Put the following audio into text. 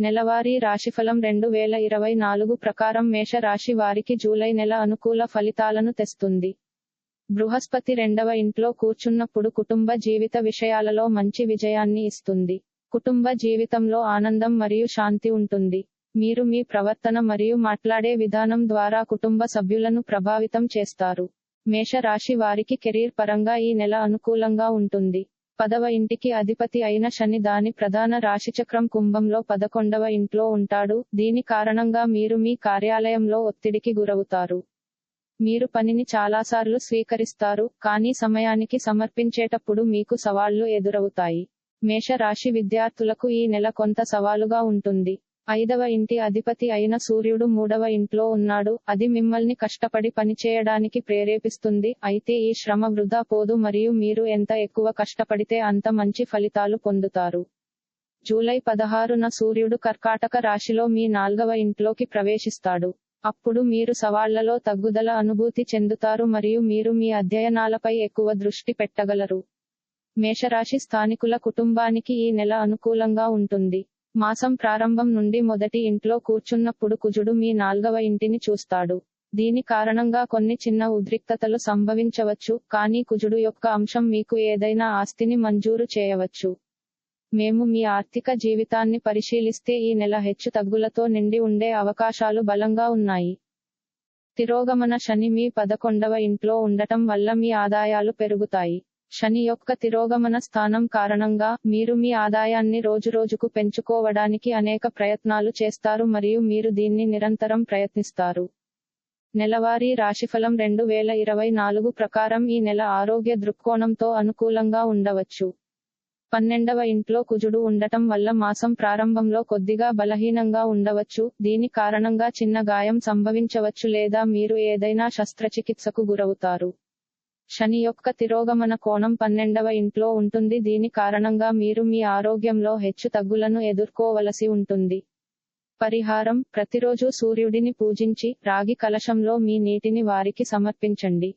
నెలవారీ రాశిఫలం రెండు వేల ఇరవై నాలుగు ప్రకారం మేష రాశి వారికి జూలై నెల అనుకూల ఫలితాలను తెస్తుంది. బృహస్పతి రెండవ ఇంట్లో కూర్చున్నప్పుడు కుటుంబ జీవిత విషయాలలో మంచి విజయాన్ని ఇస్తుంది. కుటుంబ జీవితంలో ఆనందం మరియు శాంతి ఉంటుంది. మీరు మీ ప్రవర్తన మరియు మాట్లాడే విధానం ద్వారా కుటుంబ సభ్యులను ప్రభావితం చేస్తారు. మేష రాశి వారికి కెరీర్ పరంగా ఈ నెల అనుకూలంగా ఉంటుంది. పదవ ఇంటికి అధిపతి అయిన శని దాని ప్రధాన రాశిచక్రం కుంభంలో పదకొండవ ఇంట్లో ఉంటాడు. దీని కారణంగా మీరు మీ కార్యాలయంలో ఒత్తిడికి గురవుతారు. మీరు పనిని చాలాసార్లు స్వీకరిస్తారు కానీ సమయానికి సమర్పించేటప్పుడు మీకు సవాళ్ళు ఎదురవుతాయి. మేష రాశి విద్యార్థులకు ఈ నెల కొంత సవాలుగా ఉంటుంది. ఐదవ ఇంటి అధిపతి అయిన సూర్యుడు మూడవ ఇంట్లో ఉన్నాడు. అది మిమ్మల్ని కష్టపడి పనిచేయడానికి ప్రేరేపిస్తుంది. అయితే ఈ శ్రమ వృధా పోదు మరియు మీరు ఎంత ఎక్కువ కష్టపడితే అంత మంచి ఫలితాలు పొందుతారు. జూలై పదహారున సూర్యుడు కర్కాటక రాశిలో మీ నాల్గవ ఇంట్లోకి ప్రవేశిస్తాడు. అప్పుడు మీరు సవాళ్ళలో తగ్గుదల అనుభూతి చెందుతారు మరియు మీరు మీ అధ్యయనాలపై ఎక్కువ దృష్టి పెట్టగలరు. మేషరాశి స్థానికుల కుటుంబానికి ఈ నెల అనుకూలంగా ఉంటుంది. మాసం ప్రారంభం నుండి మొదటి ఇంట్లో కూర్చున్నప్పుడు కుజుడు మీ నాల్గవ ఇంటిని చూస్తాడు. దీని కారణంగా కొన్ని చిన్న ఉద్రిక్తతలు సంభవించవచ్చు కానీ కుజుడు యొక్క అంశం మీకు ఏదైనా ఆస్తిని మంజూరు చేయవచ్చు. మేము మీ ఆర్థిక జీవితాన్ని పరిశీలిస్తే ఈ నెల హెచ్చు తగ్గులతో నిండి ఉండే అవకాశాలు బలంగా ఉన్నాయి. తిరోగమన శని మీ పదకొండవ ఇంట్లో ఉండటం వల్ల మీ ఆదాయాలు పెరుగుతాయి. శని యొక్క తిరోగమన స్థానం కారణంగా మీరు మీ ఆదాయాన్ని రోజురోజుకు పెంచుకోవడానికి అనేక ప్రయత్నాలు చేస్తారు మరియు మీరు దీన్ని నిరంతరం ప్రయత్నిస్తారు. నెలవారీ రాశిఫలం రెండు వేల ఇరవై నాలుగు ప్రకారం ఈ నెల ఆరోగ్య దృక్కోణంతో అనుకూలంగా ఉండవచ్చు. పన్నెండవ ఇంట్లో కుజుడు ఉండటం వల్ల మాసం ప్రారంభంలో కొద్దిగా బలహీనంగా ఉండవచ్చు. దీని కారణంగా చిన్న గాయం సంభవించవచ్చు లేదా మీరు ఏదైనా శస్త్రచికిత్సకు గురవుతారు. శని యొక్క తిరోగమన కోణం పన్నెండవ ఇంట్లో ఉంటుంది. దీని కారణంగా మీరు మీ ఆరోగ్యంలో హెచ్చు తగ్గులను ఎదుర్కోవలసి ఉంటుంది. పరిహారం ప్రతిరోజు సూర్యుడిని పూజించి రాగి కలశంలో మీ నీటిని వారికి సమర్పించండి.